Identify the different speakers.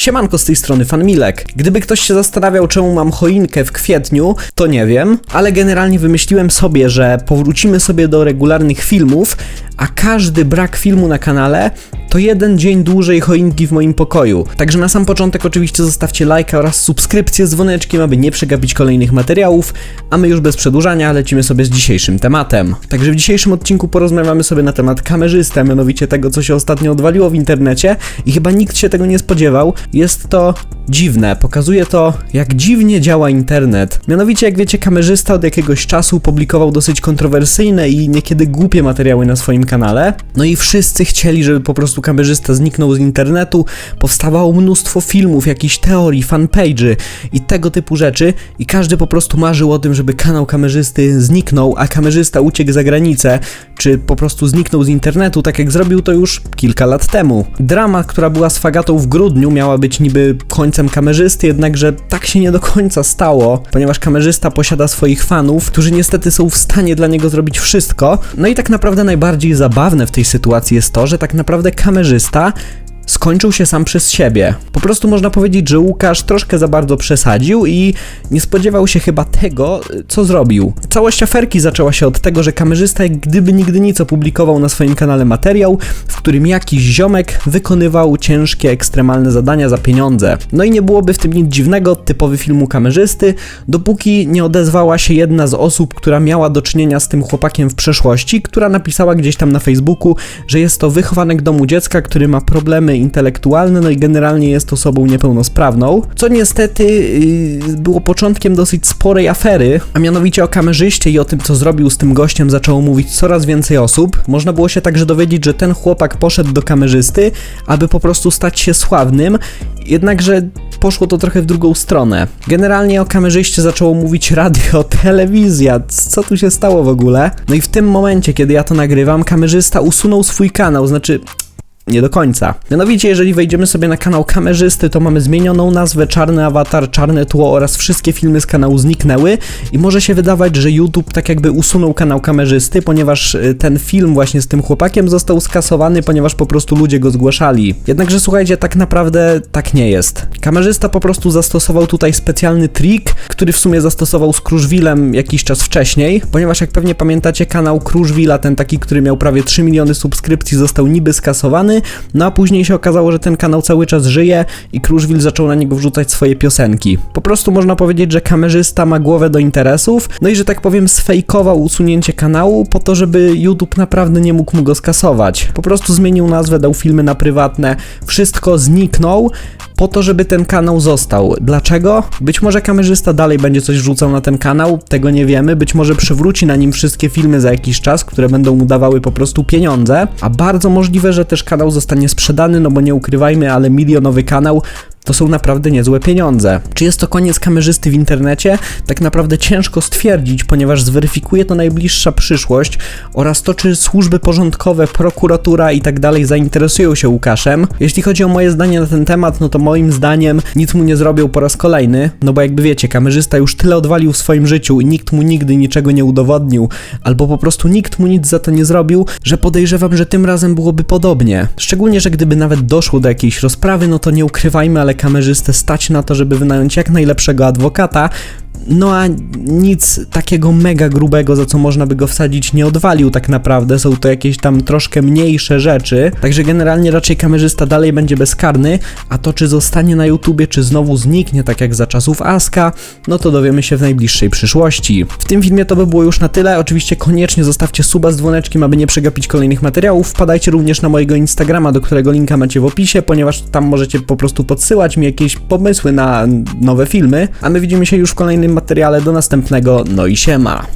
Speaker 1: Siemanko z tej strony Fanmilek. Gdyby ktoś się zastanawiał, czemu mam choinkę w kwietniu, to nie wiem, ale generalnie wymyśliłem sobie, że powrócimy sobie do regularnych filmów, a każdy brak filmu na kanale to jeden dzień dłużej choinki w moim pokoju. Także na sam początek oczywiście zostawcie lajka oraz subskrypcję z dzwoneczkiem, aby nie przegapić kolejnych materiałów, a my już bez przedłużania lecimy sobie z dzisiejszym tematem. Także w dzisiejszym odcinku porozmawiamy sobie na temat kamerzysty, mianowicie tego, co się ostatnio odwaliło w internecie i chyba nikt się tego nie spodziewał. Jest to dziwne, pokazuje to, jak dziwnie działa internet. Mianowicie, jak wiecie, kamerzysta od jakiegoś czasu publikował dosyć kontrowersyjne i niekiedy głupie materiały na swoim kanale. No i wszyscy chcieli, żeby po prostu kamerzysta zniknął z internetu. Powstawało mnóstwo filmów, jakichś teorii, fanpage'y i tego typu rzeczy. I każdy po prostu marzył o tym, żeby kanał kamerzysty zniknął, a kamerzysta uciekł za granicę, czy po prostu zniknął z internetu, tak jak zrobił to już kilka lat temu. Drama, która była z Fagatą w grudniu, miała być niby końcem kamerzysty, jednakże tak się nie do końca stało, ponieważ kamerzysta posiada swoich fanów, którzy niestety są w stanie dla niego zrobić wszystko. No i tak naprawdę najbardziej zabawne w tej sytuacji jest to, że tak naprawdę kamerzysta skończył się sam przez siebie. Po prostu można powiedzieć, że Łukasz troszkę za bardzo przesadził i nie spodziewał się chyba tego, co zrobił. Całość aferki zaczęła się od tego, że kamerzysta jak gdyby nigdy nic opublikował na swoim kanale materiał, w którym jakiś ziomek wykonywał ciężkie, ekstremalne zadania za pieniądze. No i nie byłoby w tym nic dziwnego, typowy filmu kamerzysty, dopóki nie odezwała się jedna z osób, która miała do czynienia z tym chłopakiem w przeszłości, która napisała gdzieś tam na Facebooku, że jest to wychowanek domu dziecka, który ma problemy intelektualne, no i generalnie jest osobą niepełnosprawną, co niestety yy, było początkiem dosyć sporej afery, a mianowicie o kamerzyście i o tym, co zrobił z tym gościem zaczęło mówić coraz więcej osób. Można było się także dowiedzieć, że ten chłopak poszedł do kamerzysty, aby po prostu stać się sławnym, jednakże poszło to trochę w drugą stronę. Generalnie o kamerzyście zaczęło mówić radio, telewizja, co tu się stało w ogóle? No i w tym momencie, kiedy ja to nagrywam, kamerzysta usunął swój kanał, znaczy nie do końca. Mianowicie, jeżeli wejdziemy sobie na kanał kamerzysty, to mamy zmienioną nazwę, czarny awatar, czarne tło oraz wszystkie filmy z kanału zniknęły i może się wydawać, że YouTube tak jakby usunął kanał kamerzysty, ponieważ y, ten film właśnie z tym chłopakiem został skasowany, ponieważ po prostu ludzie go zgłaszali. Jednakże słuchajcie, tak naprawdę tak nie jest. Kamerzysta po prostu zastosował tutaj specjalny trik, który w sumie zastosował z Kruszwilem jakiś czas wcześniej, ponieważ jak pewnie pamiętacie, kanał Kruszwila, ten taki, który miał prawie 3 miliony subskrypcji, został niby skasowany, no a później się okazało, że ten kanał cały czas żyje i Kruszwil zaczął na niego wrzucać swoje piosenki. Po prostu można powiedzieć, że kamerzysta ma głowę do interesów, no i że tak powiem sfejkował usunięcie kanału po to, żeby YouTube naprawdę nie mógł mu go skasować. Po prostu zmienił nazwę, dał filmy na prywatne, wszystko zniknął, po to, żeby ten kanał został. Dlaczego? Być może kamerzysta dalej będzie coś rzucał na ten kanał, tego nie wiemy. Być może przywróci na nim wszystkie filmy za jakiś czas, które będą mu dawały po prostu pieniądze, a bardzo możliwe, że też kanał zostanie sprzedany, no bo nie ukrywajmy, ale milionowy kanał to są naprawdę niezłe pieniądze. Czy jest to koniec kamerzysty w internecie? Tak naprawdę ciężko stwierdzić, ponieważ zweryfikuje to najbliższa przyszłość oraz to, czy służby porządkowe, prokuratura i tak dalej zainteresują się Łukaszem. Jeśli chodzi o moje zdanie na ten temat, no to moim zdaniem nic mu nie zrobią po raz kolejny, no bo jakby wiecie, kamerzysta już tyle odwalił w swoim życiu i nikt mu nigdy niczego nie udowodnił, albo po prostu nikt mu nic za to nie zrobił, że podejrzewam, że tym razem byłoby podobnie. Szczególnie, że gdyby nawet doszło do jakiejś rozprawy, no to nie ukrywajmy, ale kamerzystę stać na to, żeby wynająć jak najlepszego adwokata, no a nic takiego mega grubego, za co można by go wsadzić, nie odwalił tak naprawdę. Są to jakieś tam troszkę mniejsze rzeczy. Także generalnie raczej kamerzysta dalej będzie bezkarny, a to czy zostanie na YouTubie, czy znowu zniknie, tak jak za czasów Aska, no to dowiemy się w najbliższej przyszłości. W tym filmie to by było już na tyle. Oczywiście koniecznie zostawcie suba z dzwoneczkiem, aby nie przegapić kolejnych materiałów. Wpadajcie również na mojego Instagrama, do którego linka macie w opisie, ponieważ tam możecie po prostu podsyłać mi jakieś pomysły na nowe filmy, a my widzimy się już w kolejnym materiale. Do następnego, no i siema.